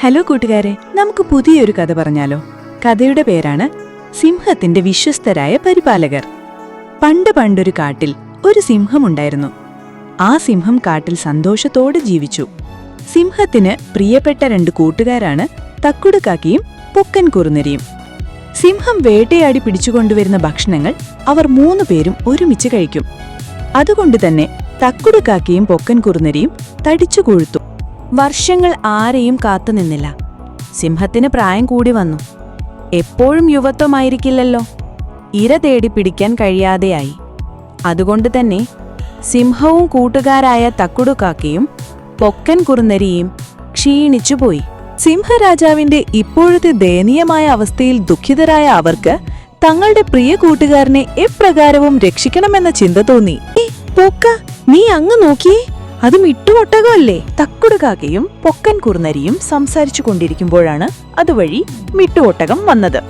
Hello കൂട്ടുകാരെ നമുക്ക് പുതിയൊരു കഥ പറഞ്ഞാലോ? കഥയുടെ പേരാണ് സിംഹത്തിന്റെ വിശ്വസ്തരായ പരിപാലകർ. പണ്ട് പണ്ടൊരു കാട്ടിൽ ഒരു സിംഹമുണ്ടായിരുന്നു. ആ സിംഹം കാട്ടിൽ സന്തോഷത്തോടെ ജീവിച്ചു. സിംഹത്തിന് പ്രിയപ്പെട്ട രണ്ട് കൂട്ടുകാരാണ് തക്കുടുക്കാക്കിയും പൊക്കൻ കുറുനരിയും. സിംഹം വേട്ടയാടി പിടിച്ചുകൊണ്ടുവരുന്ന ഭക്ഷണങ്ങൾ അവർ മൂന്നു പേരും ഒരുമിച്ച് കഴിക്കും. അതുകൊണ്ട് തന്നെ തക്കുടുക്കാക്കിയും പൊക്കൻ കുറുനരിയും തടിച്ചു കൊഴുത്തു. വർഷങ്ങൾ ആരെയും കാത്തുനിന്നില്ല സിംഹത്തിന് പ്രായം കൂടി വന്നു. എപ്പോഴും യുവത്വമായിരിക്കില്ലല്ലോ. ഇര തേടി പിടിക്കാൻ കഴിയാതെയായി. അതുകൊണ്ട് തന്നെ സിംഹവും കൂട്ടുകാരായ തക്കുടുക്കാക്കയും പൊക്കൻ കുറുനരിയും ക്ഷീണിച്ചുപോയി സിംഹരാജാവിന്റെ ഇപ്പോഴത്തെ ദയനീയമായ അവസ്ഥയിൽ ദുഃഖിതരായ അവർക്ക് തങ്ങളുടെ പ്രിയ കൂട്ടുകാരനെ എപ്രകാരവും രക്ഷിക്കണമെന്ന ചിന്ത തോന്നി. നീ അങ്ങ് നോക്കിയേ. അത് മിട്ടുവൊട്ടകമല്ലേ തക്കുടുകാക്കയും പൊക്കൻ കുറുനരിയും സംസാരിച്ചു കൊണ്ടിരിക്കുമ്പോഴാണ് അതുവഴി മിട്ടുവൊട്ടകം വന്നത്.